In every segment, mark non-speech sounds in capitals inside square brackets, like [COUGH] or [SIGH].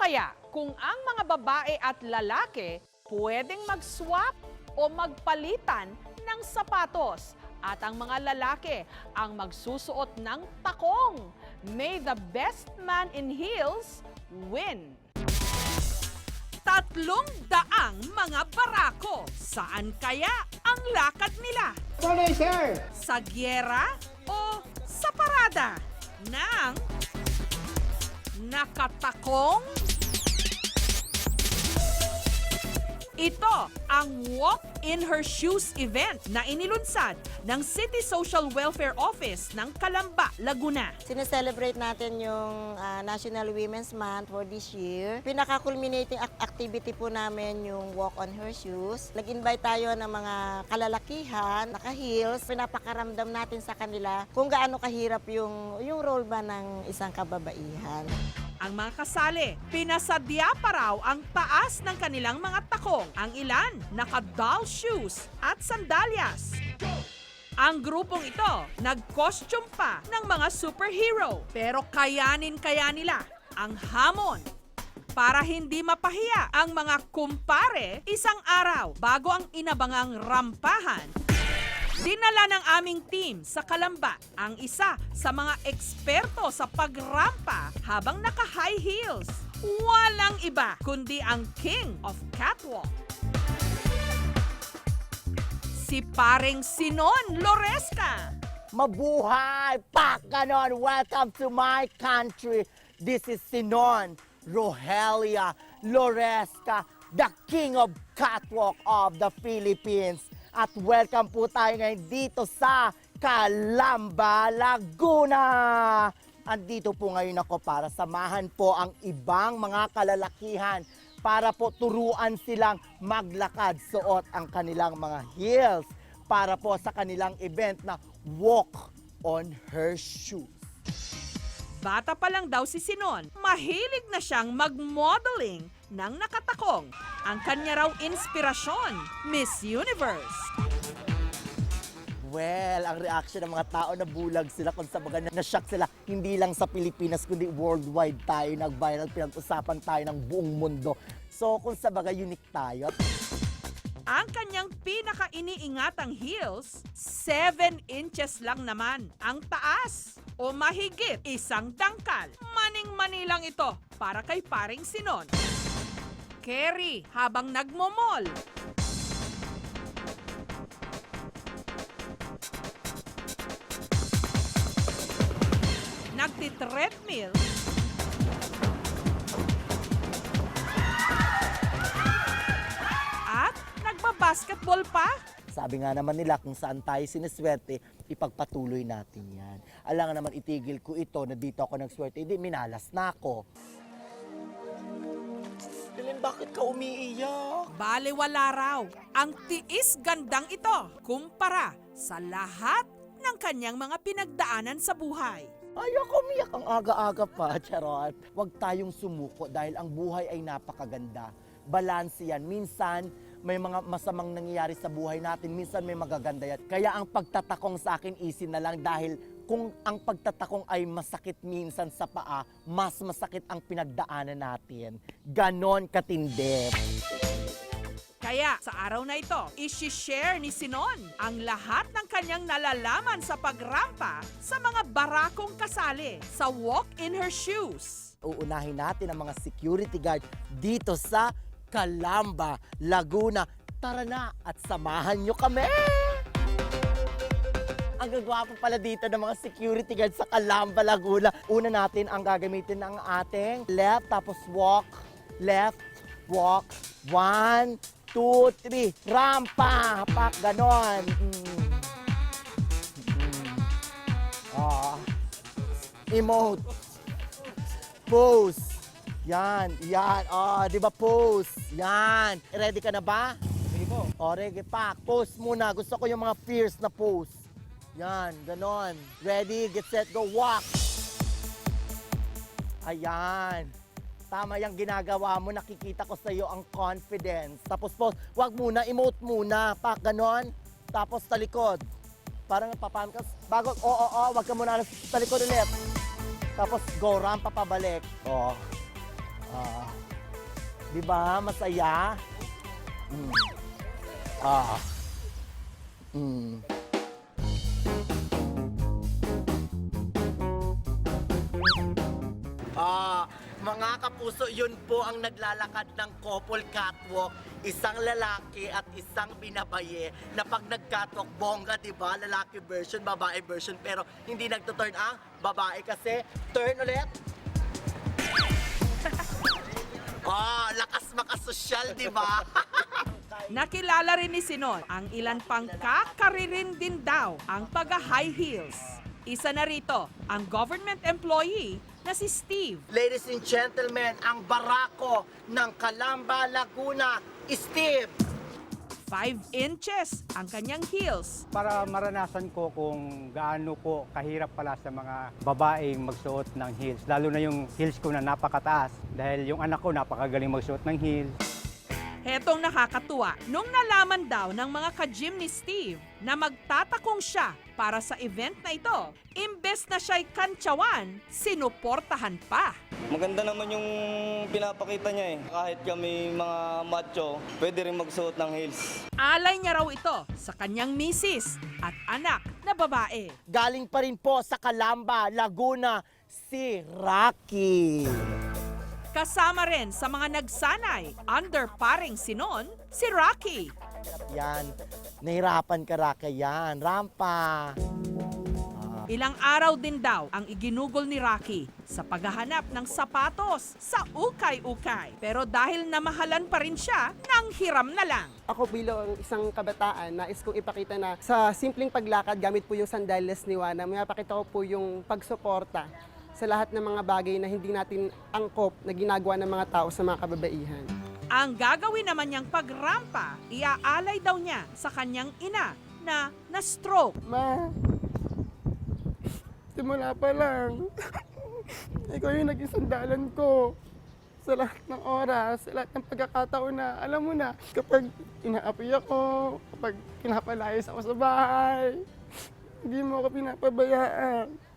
kaya kung ang mga babae at lalaki pwedeng mag-swap o magpalitan ng sapatos at ang mga lalaki ang magsusuot ng takong. May the best man in heels win. Tatlong daang mga barako. Saan kaya ang lakad nila? Tuloy, sir! Sa gyera o sa parada ng nakatakong? Ito ang Walk in Her Shoes event na inilunsad ng City Social Welfare Office ng Calamba, Laguna. Sineselebrate natin yung ah, National Women's Month for this year. Pinaka-culminating ac- activity po namin yung Walk on Her Shoes. Nag-invite tayo ng mga kalalakihan, naka-heels. Pinapakaramdam natin sa kanila kung gaano kahirap yung, yung role ba ng isang kababaihan. Ang mga kasali, pinasadya pa raw ang taas ng kanilang mga takong. Ang ilan, naka-doll shoes at sandalyas. Ang grupong ito, nag-costume pa ng mga superhero. Pero kayanin kaya nila ang hamon para hindi mapahiya ang mga kumpare isang araw bago ang inabangang rampahan Dinala ng aming team sa Kalamba ang isa sa mga eksperto sa pagrampa habang naka-high heels. Walang iba kundi ang King of Catwalk. Si paring Sinon Loresca. Mabuhay! Pak! Ganon! Welcome to my country! This is Sinon Rogelia Loresca, the king of catwalk of the Philippines. At welcome po tayo ngayon dito sa Calamba, Laguna! Andito po ngayon ako para samahan po ang ibang mga kalalakihan para po turuan silang maglakad suot ang kanilang mga heels para po sa kanilang event na Walk on Her Shoes. Bata pa lang daw si Sinon, mahilig na siyang mag-modeling ng nakatakong. Ang kanya raw inspirasyon, Miss Universe. Well, ang reaction ng mga tao na bulag sila kung sa mga na-shock sila hindi lang sa Pilipinas kundi worldwide tayo nag-viral pinag-usapan tayo ng buong mundo. So kung sa baga unique tayo, Ang kanyang pinaka-iniingatang heels, 7 inches lang naman ang taas o mahigit isang dangkal. Maning-mani lang ito para kay paring Sinon. Carry habang nagmomol. Nagti-treadmill. At nagbabasketball pa. sabi nga naman nila kung saan tayo siniswerte, ipagpatuloy natin yan. Alangan naman itigil ko ito na dito ako nagswerte, hindi minalas na ako. Bakit ka umiiyak? Baliwala raw ang tiis gandang ito kumpara sa lahat ng kanyang mga pinagdaanan sa buhay. Ayoko umiyak ang aga-aga pa, charot. Huwag tayong sumuko dahil ang buhay ay napakaganda. Balanse yan. Minsan, may mga masamang nangyayari sa buhay natin. Minsan may magaganda yan. Kaya ang pagtatakong sa akin, easy na lang dahil kung ang pagtatakong ay masakit minsan sa paa, mas masakit ang pinagdaanan natin. Ganon katindi. Kaya sa araw na ito, isi-share ni Sinon ang lahat ng kanyang nalalaman sa pagrampa sa mga barakong kasali sa Walk in Her Shoes. Uunahin natin ang mga security guard dito sa Calamba, Laguna. Tara na at samahan nyo kami! Ang gagwapo pala dito ng mga security guard sa Calamba, Laguna. Una natin ang gagamitin ng ating left, tapos walk, left, walk, one, two, three, rampa, pak, ganon. Mm. Ah. Emote. Pose. Yan, yan. Oh, di ba pose? Yan. Ready ka na ba? Ready po. Oh, ready pa. Pose muna. Gusto ko yung mga fierce na pose. Yan, ganon. Ready, get set, go, walk. Ayan. Tama yung ginagawa mo, nakikita ko sa iyo ang confidence. Tapos po, wag muna, emote muna, pak, ganon. Tapos talikod. Parang papam ka, bago, oo, oo, oo, wag ka muna, talikod ulit. Tapos go, rampa pabalik. Oh. Ah. Di ba? Masaya? Mm. Ah. Mm. Mga kapuso, yun po ang naglalakad ng couple catwalk. Isang lalaki at isang binabaye na pag nag-catwalk, bongga, di ba? Lalaki version, babae version. Pero hindi nagtuturn ang babae kasi turn ulit. [LAUGHS] Ah, lakas makasosyal, di ba? [LAUGHS] Nakilala rin ni Sinon ang ilan pang kakaririn din daw ang pag-high heels. Isa na rito, ang government employee na si Steve. Ladies and gentlemen, ang barako ng Calamba, Laguna, Steve. 5 inches ang kanyang heels. para maranasan ko kung gaano po kahirap pala sa mga babaeng magsuot ng heels. Lalo na yung heels ko na napakataas dahil yung anak ko napakagaling magsuot ng heels. Hetong nakakatuwa, nung nalaman daw ng mga ka-gym ni Steve na magtatakong siya para sa event na ito, imbes na siya'y kantsawan, sinuportahan pa. Maganda naman yung pinapakita niya eh. Kahit kami mga macho, pwede rin magsuot ng heels. Alay niya raw ito sa kanyang misis at anak na babae. Galing pa rin po sa Calamba, Laguna, si Rocky. Kasama rin sa mga nagsanay under paring sinon, si Rocky. Yan. Nahirapan ka, Rocky, yan. Rampa. Ilang araw din daw ang iginugol ni Rocky sa paghahanap ng sapatos sa ukay-ukay. Pero dahil namahalan pa rin siya, nang hiram na lang. Ako bilang isang kabataan, nais kong ipakita na sa simpleng paglakad gamit po yung sandals ni Wana, may mapakita ko po yung pagsuporta sa lahat ng mga bagay na hindi natin angkop na ginagawa ng mga tao sa mga kababaihan. Ang gagawin naman niyang pagrampa, iaalay daw niya sa kanyang ina na na-stroke. Ma, simula pa lang, [LAUGHS] ikaw yung naging sandalan ko sa lahat ng oras, sa lahat ng pagkakataon na, alam mo na, kapag inaapi ako, kapag pinapalayas ako sa bahay, hindi mo ako pinapabayaan.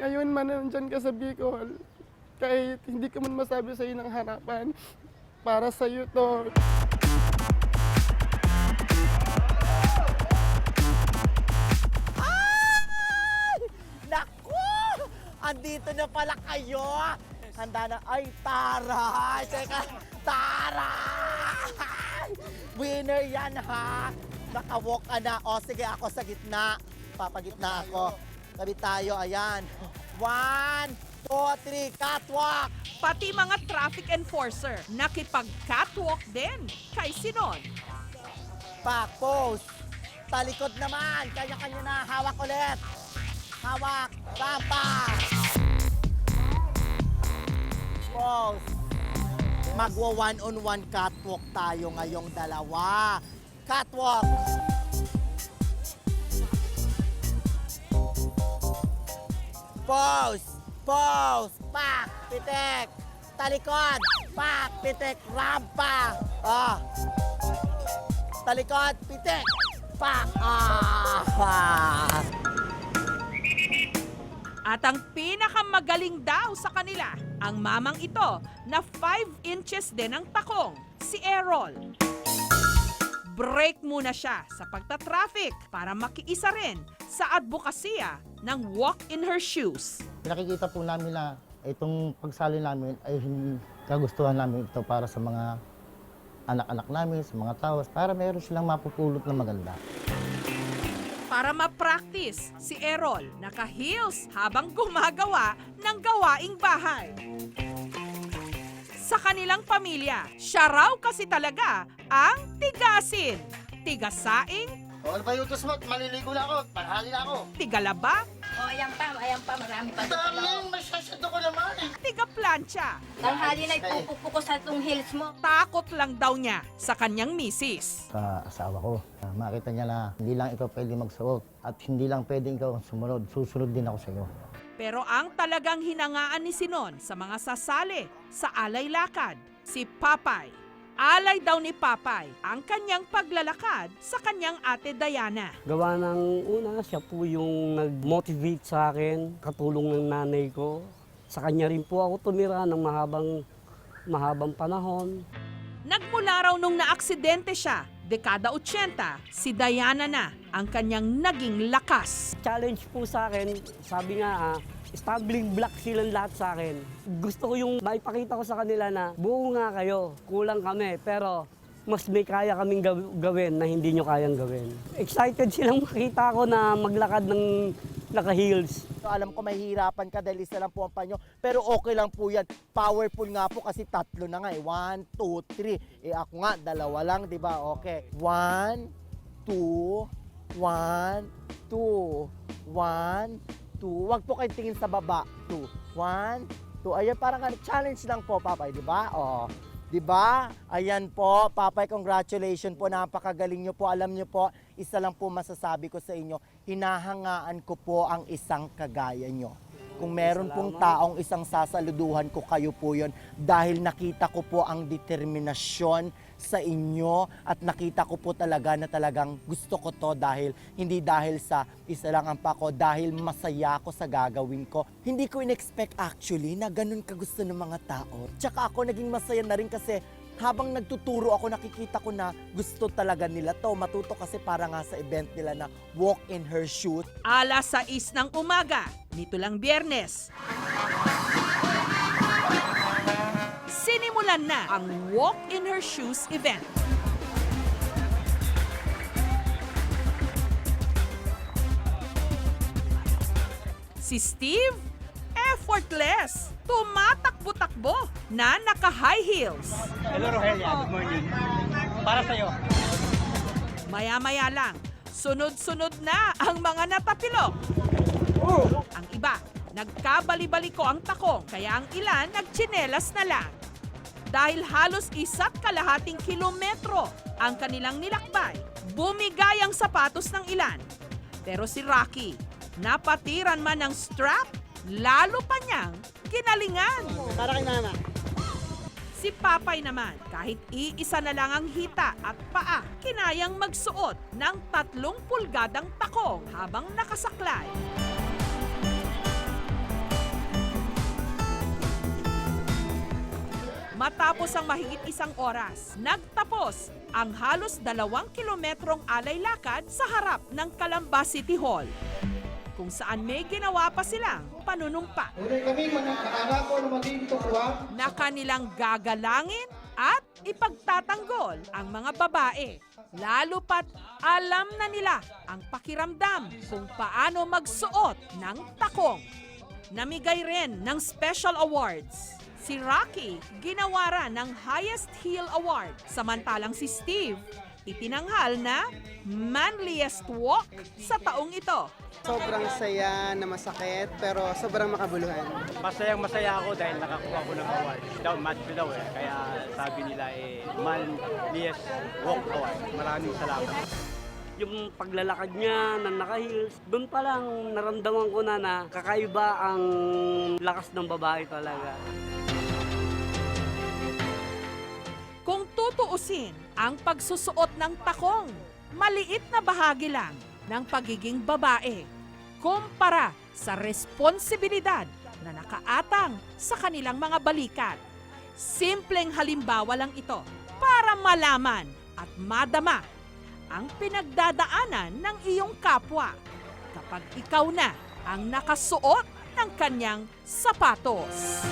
Ngayon man nandyan ka sa Bicol, kahit hindi ka man masabi sa'yo ng harapan, para sa'yo to. Ay! Naku! Andito na pala kayo. Handa na. Ay, taray! Teka, taray! Winner yan, ha? Nakawalk ka na. O, sige, ako sa gitna. Papagitna ako. Tabi tayo, ayan. One, two, three, catwalk! Pati mga traffic enforcer nakipag-catwalk din kay Sinon. Back pose. Talikod naman. Kanya-kanya na. Hawak ulit. Hawak. Rampa. Pose. Magwa one-on-one catwalk tayo ngayong dalawa. Catwalk. Pose. Pose. Pak. Pitek. Talikod. Pak. Pitek. Rampa. Ah. Talikod, pitik. Pa! Ah! At ang pinakamagaling daw sa kanila, ang mamang ito na 5 inches din ang takong, si Errol. Break muna siya sa pagta-traffic para makiisa rin sa advokasya ng walk in her shoes. nakikita po namin na itong pagsali namin ay hindi kagustuhan namin ito para sa mga anak-anak namin, sa mga tao, para meron silang mapupulot na maganda. Para ma-practice si Errol naka-heels habang gumagawa ng gawaing bahay. Sa kanilang pamilya, siya raw kasi talaga ang tigasin. Tigasaing, O, ano ba yung utos mo? Maliligo na ako, panghali na ako. tigalaba, ayan pa, ayan pa, marami pa. Dami, masyasado ko naman eh. tiga-plancha. Tanghali na ipupuko sa itong heels mo. Takot lang daw niya sa kanyang misis. Sa asawa ko, makita niya na hindi lang ikaw pwede magsuot at hindi lang pwede ikaw sumunod, susunod din ako sa iyo. Pero ang talagang hinangaan ni Sinon sa mga sasali sa alay lakad, si Papay. Alay daw ni Papay ang kanyang paglalakad sa kanyang ate Diana. Gawa ng una, siya po yung nag-motivate sa akin, katulong ng nanay ko. Sa kanya rin po ako tumira ng mahabang mahabang panahon. Nagmula raw nung naaksidente siya, dekada 80, si Diana na ang kanyang naging lakas. Challenge po sa akin, sabi nga, ah, stumbling block silang lahat sa akin. Gusto ko yung maipakita ko sa kanila na buo nga kayo, kulang kami, pero mas may kaya kaming gaw- gawin na hindi nyo kayang gawin. Excited silang makita ko na maglakad ng naka-heels. Alam ko mahihirapan ka dahil isa lang po ang panyo. Pero okay lang po yan. Powerful nga po kasi tatlo na nga eh. One, two, three. Eh ako nga, dalawa lang, di ba? Okay. One, two, one, two, one, two. Huwag po kayo tingin sa baba. Two, one, two. Ayan, parang challenge lang po, Papay, di ba? Oh. Di ba? Ayan po, Papay, congratulations po. Napakagaling nyo po. Alam nyo po, isa lang po masasabi ko sa inyo, hinahangaan ko po ang isang kagaya nyo. Kung meron pong taong isang sasaluduhan ko, kayo po yon dahil nakita ko po ang determinasyon sa inyo at nakita ko po talaga na talagang gusto ko to dahil hindi dahil sa isa lang ang pako, dahil masaya ako sa gagawin ko. Hindi ko in-expect actually na ganun kagusto ng mga tao. Tsaka ako naging masaya na rin kasi habang nagtuturo ako, nakikita ko na gusto talaga nila to. Matuto kasi para nga sa event nila na walk in her shoes. Alas 6 ng umaga, nito lang biyernes. Sinimulan na ang Walk in Her Shoes event. Si Steve, effortless, tumatakbo-takbo na naka-high heels. Hello Rogelia, good morning. Para sa'yo. Maya-maya lang, sunod-sunod na ang mga natapilok. Ang iba, nagkabali-baliko ang takong kaya ang ilan nagtsinelas na lang. Dahil halos isa't kalahating kilometro ang kanilang nilakbay, bumigay ang sapatos ng ilan. Pero si Rocky, napatiran man ng strap, lalo pa niyang kinalingan. Para kay mama. Si Papay naman, kahit iisa na lang ang hita at paa, kinayang magsuot ng tatlong pulgadang takong habang nakasaklay. Matapos ang mahigit isang oras, nagtapos ang halos dalawang kilometrong alay lakad sa harap ng Calamba City Hall kung saan may ginawa pa silang panunumpa na kanilang gagalangin at ipagtatanggol ang mga babae. Lalo pat alam na nila ang pakiramdam kung paano magsuot ng takong. Namigay rin ng special awards. Si Rocky ginawara ng Highest Heel Award, samantalang si Steve itinanghal na manliest walk sa taong ito. Sobrang saya na masakit, pero sobrang makabuluhan. Masayang masaya ako dahil nakakuha ko ng award. Daw, match ko daw eh. Kaya sabi nila eh, manliest walk award. Maraming salamat. Yung paglalakad niya na naka-heels, doon pa lang naramdaman ko na na kakaiba ang lakas ng babae talaga. Kung tutuusin ang pagsusuot ng takong, maliit na bahagi lang ng pagiging babae kumpara sa responsibilidad na nakaatang sa kanilang mga balikat. Simpleng halimbawa lang ito para malaman at madama ang pinagdadaanan ng iyong kapwa kapag ikaw na ang nakasuot ng kanyang sapatos.